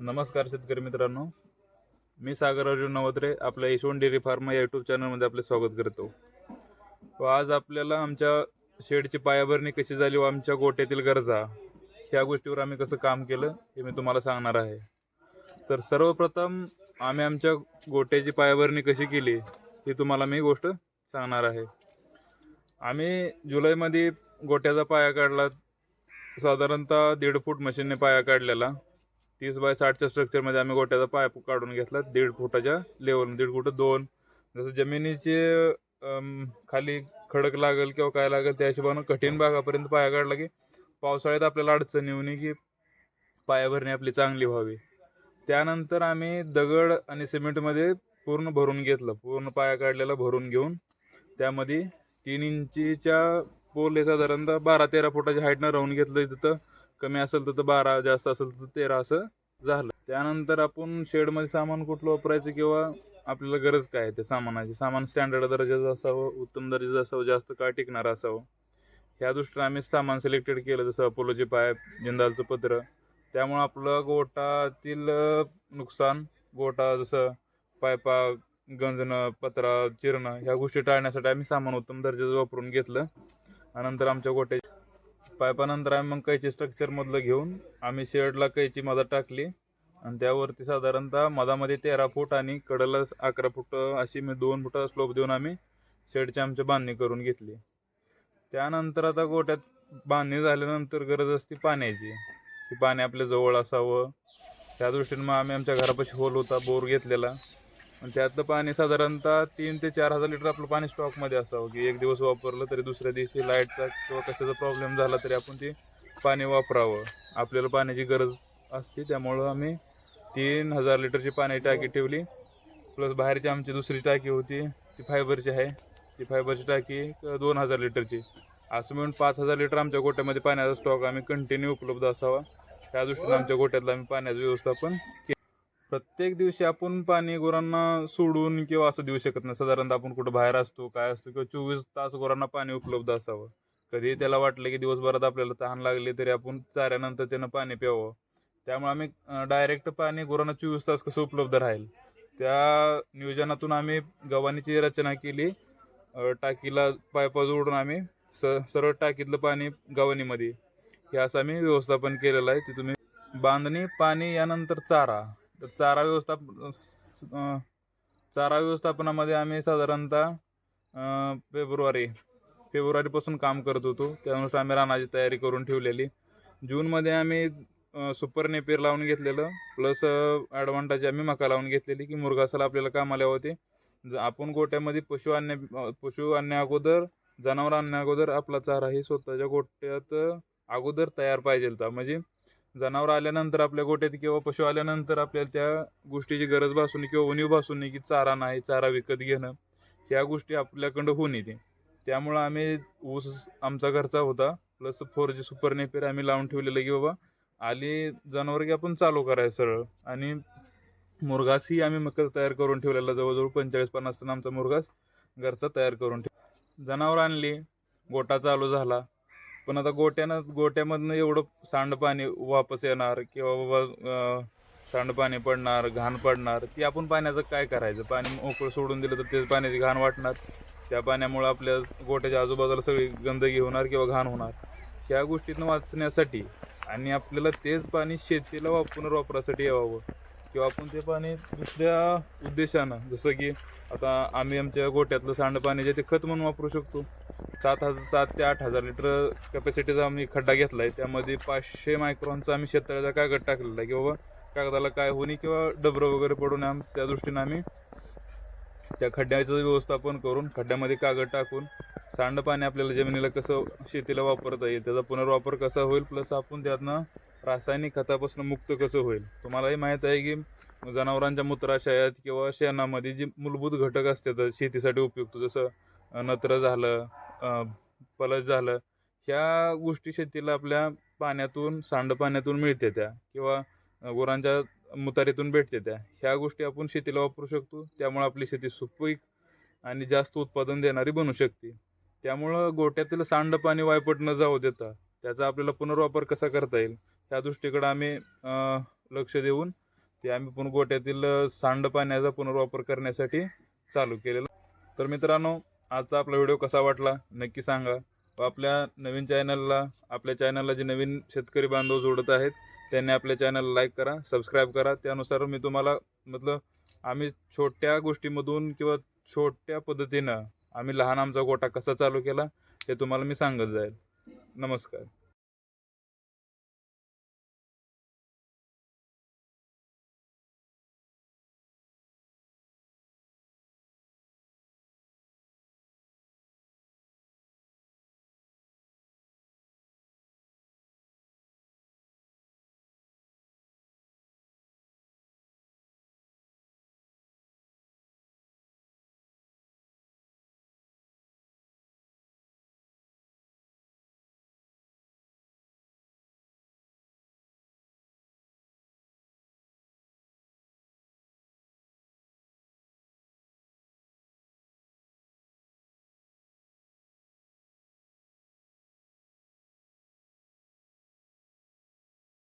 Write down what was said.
नमस्कार शेतकरी मित्रांनो. मी सागर अर्जुन नवत्रे आपल्या यशवंत डेअरी फार्म या यूट्यूब चॅनलमध्ये आपले स्वागत करतो. व आज आपल्याला आमच्या शेडची पायाभरणी कशी झाली व आमच्या गोट्यातील गरजा ह्या गोष्टीवर आम्ही कसं काम केलं हे मी तुम्हाला सांगणार आहे. तर सर्वप्रथम आम्ही आमच्या गोट्याची पायाभरणी कशी केली ही तुम्हाला मी गोष्ट सांगणार आहे. आम्ही जुलैमध्ये गोट्याचा पाया काढला साधारणतः दीड फूट मशीनने पाया काढलेला. तीस बाय साठच्या स्ट्रक्चरमध्ये आम्ही गोट्याचा पाय काढून घेतला दीड फुटाच्या लेवल दीड फुट दोन. जसं जमिनीचे खाली खडक लागेल किंवा काय लागेल त्या हिशोबानं कठीण भागापर्यंत पाया काढला की पावसाळ्यात आपल्याला अडचण येऊ नये की पायाभरणी आपली चांगली व्हावी. त्यानंतर आम्ही दगड आणि सिमेंटमध्ये पूर्ण भरून घेतलं. पूर्ण पाया काढलेला भरून घेऊन त्यामध्ये तीन इंचीच्या पोल हे साधारणतः बारा तेरा फुटाच्या हाईटनं राहून घेतलं तिथं कमी असेल तर बारा जास्त असेल तर तेरा असं झालं. त्यानंतर आपण शेडमध्ये सामान कुठलं वापरायचं किंवा आपल्याला गरज काय आहे त्या सामानाची? सामान स्टँडर्ड दर्जाचं असावं उत्तम दर्जाचं असावं जास्त काळ टिकणारं असावं. ह्या दृष्टीने आम्ही सामान सिलेक्टेड केलं जसं अपोलोचे पाईप जिंदालचं पत्र. त्यामुळं आपलं गोटातील नुकसान गोटा जसं पायपा गंजणं पत्रा चिरणं ह्या गोष्टी टाळण्यासाठी आम्ही सामान उत्तम दर्जाचं वापरून घेतलं. आणि नंतर आमच्या गोट्या पायपानंतर आम्ही मग कैची स्ट्रक्चरमधलं घेऊन आम्ही शेडला कैची मदा टाकली. आणि त्यावरती साधारणतः मधामध्ये तेरा फूट आणि कडेला अकरा फूट अशी मी दोन फूट स्लोप देऊन आम्ही शेडची आमची बांधणी करून घेतली. त्यानंतर आता गोट्यात बांधणी झाल्यानंतर गरज असते पाण्याची की पाणी आपल्या जवळ असावं. त्या दृष्टीने मग आम्ही आमच्या घरापाशी होल होता बोर घेतलेला. आणि त्यातलं पाणी साधारणतः तीन ते चार हजार लिटर आपलं पाणी स्टॉकमध्ये असावं की एक दिवस वापरलं तरी दुसऱ्या दिवशी लाईटचा किंवा कशाचा प्रॉब्लेम झाला तरी आपण ते पाणी वापरावं. आपल्याला पाण्याची गरज असते त्यामुळं आम्ही तीन हजार लिटरची पाण्याची टाकी ठेवली. प्लस बाहेरची आमची दुसरी टाकी होती ती फायबरची आहे. ती फायबरची टाकी दोन हजार लिटरची. असं मिळून पाच हजार लिटर आमच्या गोट्यामध्ये पाण्याचा स्टॉक आम्ही कंटिन्यू उपलब्ध असावा. त्या दृष्टीने आमच्या गोट्यातलं आम्ही पाण्याचं व्यवस्थापन केलं. प्रत्येक दिवशी आपण पाणी गुरांना सोडून किंवा असं देऊ शकत नाही. साधारणतः आपण कुठं बाहेर असतो काय असतो किंवा चोवीस तास गुरांना पाणी उपलब्ध असावं. कधी त्याला वाटलं की दिवसभरात आपल्याला तहान लागली तरी आपण चाऱ्यानंतर त्यानं पाणी प्यावं. त्यामुळे आम्ही डायरेक्ट पाणी गुरांना चोवीस तास कसं उपलब्ध राहील? त्या नियोजनातून आम्ही गव्हाणीची रचना केली. टाकीला पायपा जोडून आम्ही स सरळ टाकीतलं पाणी गव्हाणीमध्ये. हे असं आम्ही व्यवस्थापन केलेलं आहे. ते तुम्ही बांधणी पाणी यानंतर चारा. तर चारा व्यवस्थापन चारा व्यवस्थापनामध्ये आम्ही साधारणतः फेब्रुवारी फेब्रुवारीपासून काम करत होतो. त्यानुसार आम्ही रानाची तयारी करून ठेवलेली. जूनमध्ये आम्ही सुपर नेपेर लावून घेतलेलं. प्लस ॲडव्हान्टेज आम्ही मका लावून घेतलेली की मुरघासाला आपल्याला कामाला होते ज आपण गोट्यामध्ये पशु आणण्या पशु आणण्या अगोदर जनावर आणण्या अगोदर आपला चारा ही स्वतःच्या गोट्यात अगोदर तयार पाहिजे म्हणजे जनावर आल्यानंतर आपल्या गोट्यात किंवा पशु आल्यानंतर आपल्याला त्या गोष्टीची गरज भासून नये किंवा उणीव भासून नये की चारा नाही चारा विकत घेणं ह्या गोष्टी आपल्याकडं होऊन येते. त्यामुळं आम्ही ऊस आमचा घरचा होता plus four G super napier आम्ही लावून ठेवलेलं की बाबा आली जनावर की आपण चालू करायचं सरळ. आणि मुरघासही आम्ही मकर तयार करून ठेवलेला जवळजवळ पंचेचाळीस पन्नास टन आमचा मुरघास घरचा तयार करून ठेव जनावर आणली गोटा चालू झाला. पण आता गोट्यानं गोट्यामधनं एवढं सांडपाणी वापस येणार किंवा बाबा सांडपाणी पडणार घाण पडणार ती आपण पाण्याचं काय करायचं? पाणी मोकळं सोडून दिलं तर ते पाण्याची घाण वाटणार. त्या पाण्यामुळं आपल्या गोट्याच्या आजूबाजूला सगळी गंदगी होणार किंवा घाण होणार. ह्या गोष्टीतनं वाचण्यासाठी आणि आपल्याला तेच पाणी शेतीला वापरून पुनर्वापरासाठी यावं. किंवा आपण ते पाणी दुसऱ्या उद्देशानं जसं की आता आम्ही आमच्या गोट्यातलं सांडपाणी जे ते खत म्हणून वापरू शकतो. सात हजार सात ते आठ हजार लिटर कॅपॅसिटीचा आम्ही खड्डा घेतला आहे त्यामध्ये पाचशे मायक्रॉनचा आम्ही शेततळ्याचा कागद टाकलेला आहे की बाबा कागदाला काय होणे किंवा डबरं वगैरे पडू नये आम- त्या दृष्टीनं आम्ही त्या खड्ड्याचं व्यवस्थापन करून खड्ड्यामध्ये कागद टाकून सांडपाणी आपल्याला जमिनीला कसं शेतीला वापरता येईल त्याचा पुनर्वापर कसा होईल प्लस आपण त्यातनं रासायनिक खतापासून मुक्त कसं होईल. तुम्हालाही माहीत आहे की जनावरांच्या मूत्राशयात किंवा शेणामध्ये जे मूलभूत घटक असतात शेतीसाठी उपयुक्त जसं नत्र झालं पलस झालं. ह्या गोष्टी शेतीला आपल्या पाण्यातून सांडपाण्यातून मिळते त्या किंवा गुरांच्या मुतारीतून भेटते त्या. ह्या गोष्टी आपण शेतीला वापरू शकतो. त्यामुळे आपली शेती सुपीक आणि जास्त उत्पादन देणारी बनू शकते. त्यामुळं गोट्यातील सांडपाणी वायपट न जाऊ देता त्याचा आपल्याला पुनर्वापर कसा करता येईल ह्या दृष्टीकडे आम्ही लक्ष देऊन ते आम्ही पण गोट्यातील सांडपाण्याचा पुनर्वापर करण्यासाठी चालू केलेला. तर मित्रांनो आजचा आपला व्हिडिओ कसा वाटला नक्की सांगा. व आपल्या नवीन चॅनलला आपल्या चॅनलला जे नवीन शेतकरी बांधव जोडत आहेत त्यांनी आपल्या चॅनलला लाईक करा सबस्क्राईब करा. त्यानुसार मी तुम्हाला मतलब आम्ही छोट्या गोष्टीमधून किंवा छोट्या पद्धतीनं आम्ही लहान आमचा गोटा कसा चालू केला हे तुम्हाला मी सांगत जाईल. नमस्कार.